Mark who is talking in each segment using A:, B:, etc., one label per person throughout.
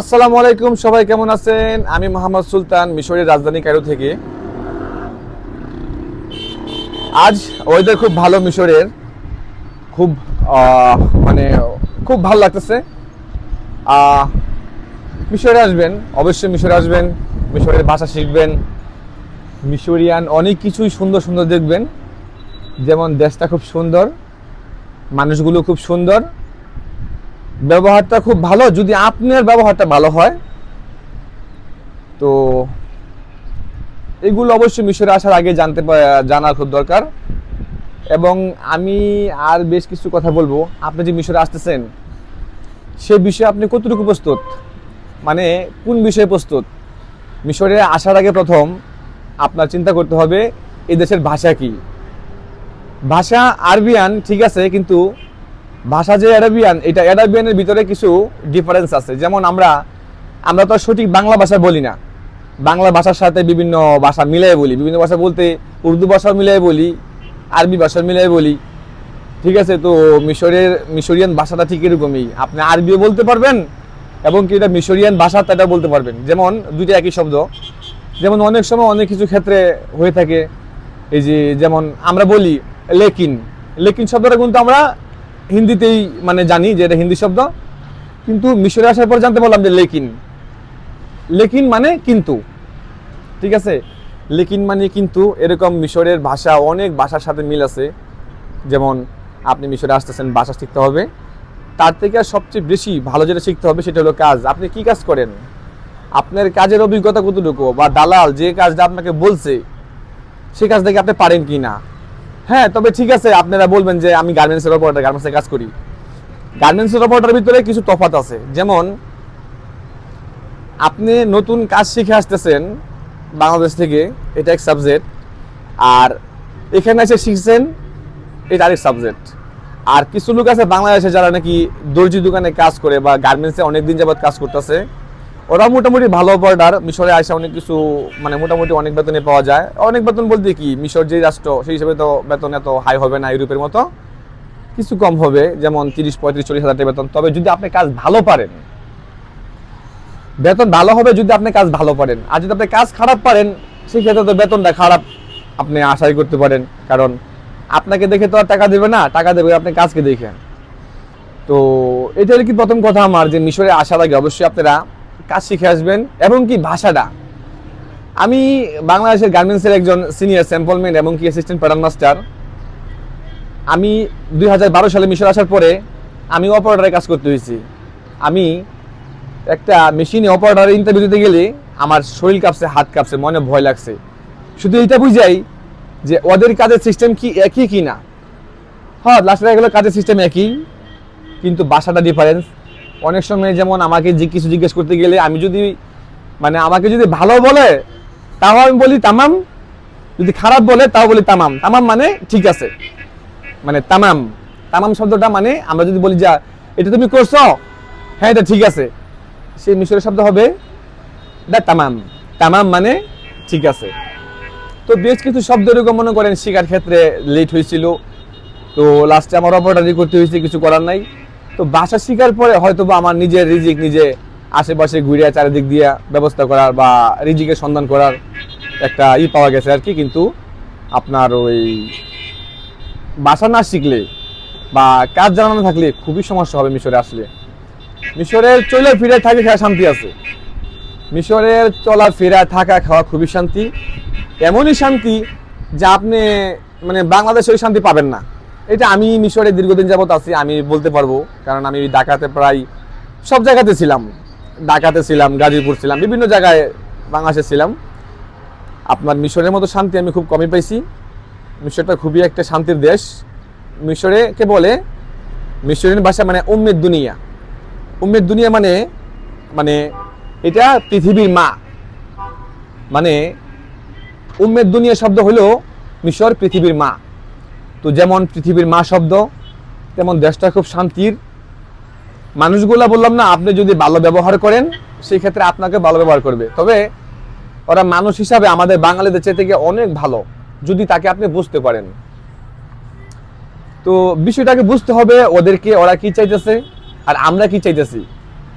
A: আসসালামু আলাইকুম, সবাই কেমন আছেন? আমি মোহাম্মদ সুলতান, মিশরের রাজধানী কায়রো থেকে। আজ ওয়েদার খুব ভালো মিশরের। খুব মানে খুব ভালো লাগতেছে। মিশরে আসবেন, অবশ্যই মিশরে আসবেন, মিশরের ভাষা শিখবেন। মিশরিয়ান অনেক কিছুই সুন্দর সুন্দর দেখবেন। যেমন দেশটা খুব সুন্দর, মানুষগুলো খুব সুন্দর। ব্যবহারটা খুব ভালো, যদি আপনার ব্যবহারটা ভালো হয়। তো এগুলো অবশ্যই মিশরে আসার আগে জানতে পা- জানা খুব দরকার। এবং আমি আর বেশ কিছু কথা বলব। আপনি যে মিশরে আসতেছেন, সে বিষয়ে আপনি কতটুকু প্রস্তুত? মানে কোন বিষয়ে প্রস্তুত? মিশরে আসার আগে প্রথম আপনার চিন্তা করতে হবে এই দেশের ভাষা কি? ভাষা আরবিয়ান ঠিক আছে, কিন্তু ভাষা যে অ্যারাবিয়ান এটা অ্যারাবিয়ানের ভিতরে কিছু ডিফারেন্স আছে। যেমন আমরা আমরা তো সঠিক বাংলা ভাষা বলি না। বাংলা ভাষার সাথে বিভিন্ন ভাষা মিলাই বলি। বিভিন্ন ভাষা বলতে উর্দু ভাষা মিলাই বলি, আরবি ভাষা মিলাই বলি। ঠিক আছে? তো মিশরের, মিশরিয়ান ভাষাটা ঠিক এরকমই। আপনি আরবিও বলতে পারবেন এবং কি এটা মিশরিয়ান ভাষা এটা বলতে পারবেন। যেমন দুইটা একই শব্দ। যেমন অনেক সময় অনেক কিছু ক্ষেত্রে হয়ে থাকে। এই যে, যেমন আমরা বলি লেকিন। লেকিন শব্দটা কিন্তু আমরা হিন্দিতেই মানে জানি যে এটা হিন্দি শব্দ, কিন্তু মিশরে আসার পর জানতে পারলাম যে লেকিন। লেকিন মানে কিন্তু, ঠিক আছে? লেকিন মানে কিন্তু এরকম মিশরের ভাষা, অনেক ভাষার সাথে মিল আছে। যেমন আপনি মিশরে আসতেছেন, ভাষা শিখতে হবে। তার থেকে আর সবচেয়ে বেশি ভালো যেটা শিখতে হবে সেটা হলো কাজ। আপনি কি কাজ করেন? আপনার কাজের অভিজ্ঞতা কতটুকু? বা দালাল যে কাজটা আপনাকে বলছে সেই কাজ থেকে আপনি পারেন কি না? হ্যাঁ তবে ঠিক আছে, আপনারা বলবেন যে আমি গার্মেন্টসের অপারেটার গার্মেন্টসে কাজ করি। গার্মেন্টসের অপারেটারের ভিতরে কিছু তফাত আছে। যেমন, আপনি নতুন কাজ শিখে আসতেছেন বাংলাদেশ থেকে, এটা এক সাবজেক্ট আর এখানে এসে শিখছেন এটা আরেক সাবজেক্ট আর কিছু লোক আছে বাংলাদেশে যারা নাকি দর্জি দোকানে কাজ করে বা গার্মেন্টসে অনেকদিন যাবত কাজ করতেছে। ওরা মোটামুটি ভালো অপারেটার। মিশরে আসে অনেক কিছু মানে মোটামুটি অনেক বেতনে পাওয়া যায়। অনেক বেতন বলতে কি, মিশর যে রাষ্ট্র, সেই হিসেবে তো বেতন এত হাই হবে না ইউরোপের মতো। কিছু কম হবে, যেমন তিরিশ, পঁয়ত্রিশ, চল্লিশ হাজার বেতন। তবে যদি আপনি কাজ ভালো পারেন, বেতন ভালো হবে যদি আপনি কাজ ভালো পারেন। আর যদি আপনি কাজ খারাপ পারেন, সেক্ষেত্রে তো বেতনটা খারাপ, আপনি আশাই করতে পারেন। কারণ আপনাকে দেখে তো আর টাকা দেবে না, টাকা দেবে আপনি কাজকে দেখে। তো এটা কি প্রথম কথা আমার, যে মিশরে আসার আগে অবশ্যই আপনারা কাজ শিখে আসবেন, এবং কি ভাষাটা? আমি বাংলাদেশের গার্মেন্টসের একজন সিনিয়র স্যাম্পলম্যান এবং কি অ্যাসিস্ট্যান্ট প্যাটার্ন মাস্টার আমি দুই হাজার বারো সালে মিশর আসার পরে আমি অপারেটারে কাজ করতে হয়েছি। আমি একটা মেশিনে অপারেটারের ইন্টারভিউ দিতে গেলে আমার শরীর কাঁপছে, হাত কাঁপছে, মনে ভয় লাগছে। শুধু এইটা বুঝাই যে ওদের কাজের সিস্টেম কি, একই কি না হ্যাঁ লাস্টে গেলো কাজের সিস্টেম একই, কিন্তু বাসাটা ডিফারেন্স অনেক সময় যেমন আমাকে যে কিছু জিজ্ঞেস করতে গেলে আমি যদি মানে আমাকে যদি ভালো বলে, তাও আমি বলি তামাম। যদি খারাপ বলে, তাও বলি তামাম। তামাম মানে ঠিক আছে। মানে তামাম। তামাম শব্দটা মানে আমরা যদি বলি যা, এটা তুমি করছ? হ্যাঁ এটা ঠিক আছে। সেই মিশরের শব্দ হবে দা তামাম। তামাম মানে ঠিক আছে। তো বেশ কিছু শব্দ এরকম মনে করেন শেখার ক্ষেত্রে লেট হয়েছিল। তো লাস্টে আমার অপারেটারি করতে হয়েছে, কিছু করার নাই। তো বাসা শেখার পরে হয়তো বা আমার নিজের রিজিক নিজে আশেপাশে ঘুরিয়া চারিদিক দিয়া ব্যবস্থা করার বা রিজিকের সন্ধান করার একটা ই পাওয়া গেছে আর কি, কিন্তু আপনার ওই বাসা না শিখলে বা কাজ জানা না থাকলে খুবই সমস্যা হবে মিশরে আসলে। মিশরের চলে ফিরে থাকে খাওয়া শান্তি আছে। মিশরের চলা ফেরা, থাকা, খাওয়া খুবই শান্তি। এমনই শান্তি যা আপনি মানে বাংলাদেশে ওই শান্তি পাবেন না। এটা আমি মিশরে দীর্ঘদিন যাবত আছি, আমি বলতে পারব। কারণ আমি ঢাকাতে প্রায় সব জায়গাতে ছিলাম। ঢাকাতে ছিলাম, গাজীপুর ছিলাম, বিভিন্ন জায়গায় বাংলাদেশে ছিলাম। আপনার মিশরের মতো শান্তি আমি খুব কমই পাইছি। মিশরটা খুবই একটা শান্তির দেশ। মিশরে কে বলে? মিশরের ভাষা মানে উম্মেদ দুনিয়া। উম্মেদ দুনিয়া মানে মানে এটা পৃথিবীর মা। মানে উম্মেদ দুনিয়া শব্দ হলো মিশর পৃথিবীর মা। তো যেমন পৃথিবীর মা শব্দ, তেমন দেশটা খুব শান্তির। মানুষগুলা বললাম না, আপনি যদি ভালো ব্যবহার করেন সেই ক্ষেত্রে আপনাকে ভালো ব্যবহার করবে। তবে ওরা মানুষ হিসাবে আমাদের বাঙালিদের চেয়ে থেকে অনেক ভালো, যদি তাকে আপনি বুঝতে পারেন। তো বিষয়টাকে বুঝতে হবে, ওদেরকে ওরা কি চাইতেছে, আর আমরা কি চাইতেছি?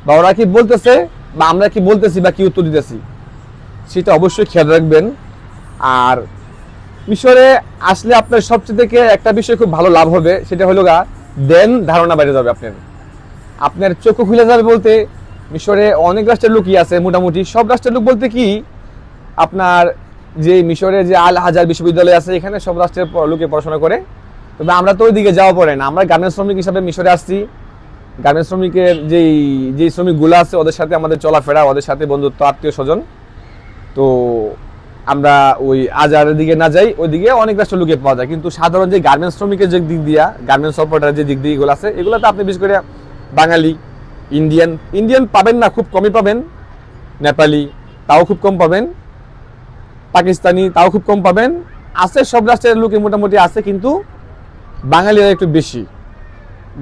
A: বা ওরা কি বলতেছে, বা আমরা কি বলতেছি, বা কি উত্তর দিতেছি? সেটা অবশ্যই খেয়াল রাখবেন। আর মিশরে আসলে আপনার সবচেয়ে থেকে একটা বিষয় খুব ভালো লাভ হবে, সেটা হলো গা, দেন ধারণা বাইরে যাবে আপনার। আপনার চোখ খুলে যাবে বলতে, মিশরে অনেক রাষ্ট্রের লোকই আছে মোটামুটি। সব রাষ্ট্রের লোক বলতে কি, আপনার যে মিশরে যে আল হাজার বিশ্ববিদ্যালয় আছে, এখানে সব রাষ্ট্রের লোকে পড়াশোনা করে। তবে আমরা তো ওইদিকে যাওয়া পড়ে না। আমরা গার্মেন্টস শ্রমিক হিসাবে মিশরে আসছি। গার্মেন্টস শ্রমিকের যেই যেই শ্রমিকগুলো আছে, ওদের সাথে আমাদের চলাফেরা, ওদের সাথে বন্ধুত্ব, আত্মীয় স্বজন। তো আমরা ওই আজারের দিকে না যাই, ওইদিকে অনেক রাষ্ট্র লোকে পাওয়া যায়। কিন্তু সাধারণ যে গার্মেন্টস শ্রমিকের যে দিক দিয়া গার্মেন্টস অপারেটার যে দিক দিয়ে এগুলো আছে, এগুলোতে আপনি বিশেষ করে বাঙালি ইন্ডিয়ান ইন্ডিয়ান পাবেন না, খুব কমই পাবেন। নেপালি, তাও খুব কম পাবেন। পাকিস্তানি, তাও খুব কম পাবেন। আছে সব রাষ্ট্রের লোকে মোটামুটি আছে, কিন্তু বাঙালিরা একটু বেশি।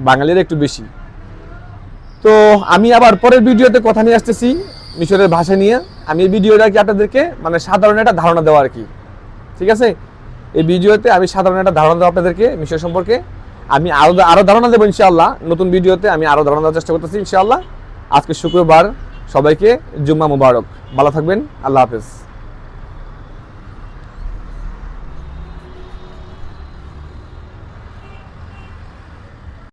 A: বাঙালিরা একটু বেশি। তো আমি আবার পরের ভিডিওতে কথা নিয়ে আসতেছি। মিশরের ভাষা নিয়ে আমি এই ভিডিওটা কি আপনাদেরকে মানে সাধারণ একটা ধারণা দেওয়া আর কি। ঠিক আছে? এই ভিডিওতে আমি সাধারণ একটা ধারণা দেবো আপনাদেরকে মিশর সম্পর্কে। আমি আরও আরও ধারণা দেবো ইনশাআল্লাহ। নতুন ভিডিওতে আমি আরও ধারণা দেওয়ার চেষ্টা করতেছি ইনশাআল্লাহ। আজকে শুক্রবার সবাইকে জুম্মা মুবারক। ভালো থাকবেন। আল্লাহ হাফেজ।